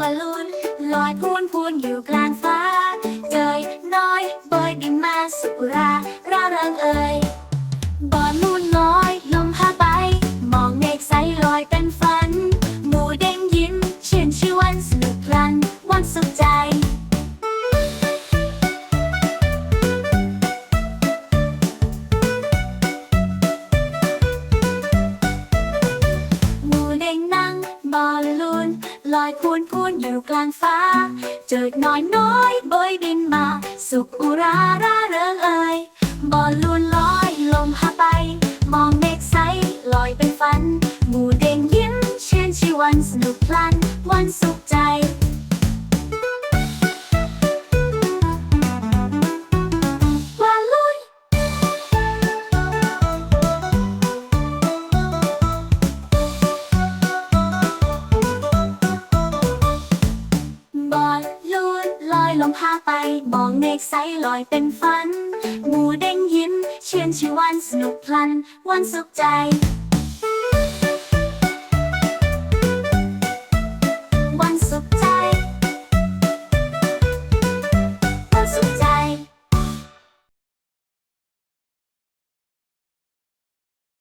บอลลูนลอยพูนพูนอยู่กลางฟ้าเจยน้อยบอยดินมาสุราร่าเริงเอ่ยบอลลูนลอยลมพาไป มองเมฆใสลอยเป็นฝัน หมูเด้งยิ้มเชื่นชื่อวันสนุกพลันวันสุขใจมูเด้งนั่งบอลลู ลอยพูนพูนอยู่กลางฟ้า เจิดน้อยน้อยบอยบินมา สุขอุราร่าเริงเอ่ยบอลลูนลอยลมพาไป มองเมฆใสลอยเป็นฝัน หมูเด้งยิ้มเช่นชีวันสนุกพลัน วันสุขใจ ลมพาไปมองเมฆใสลอยเป็นฝัน หมูเด้งยิ้ม เชียนชิวันสนุกพลัน วันสุขใจ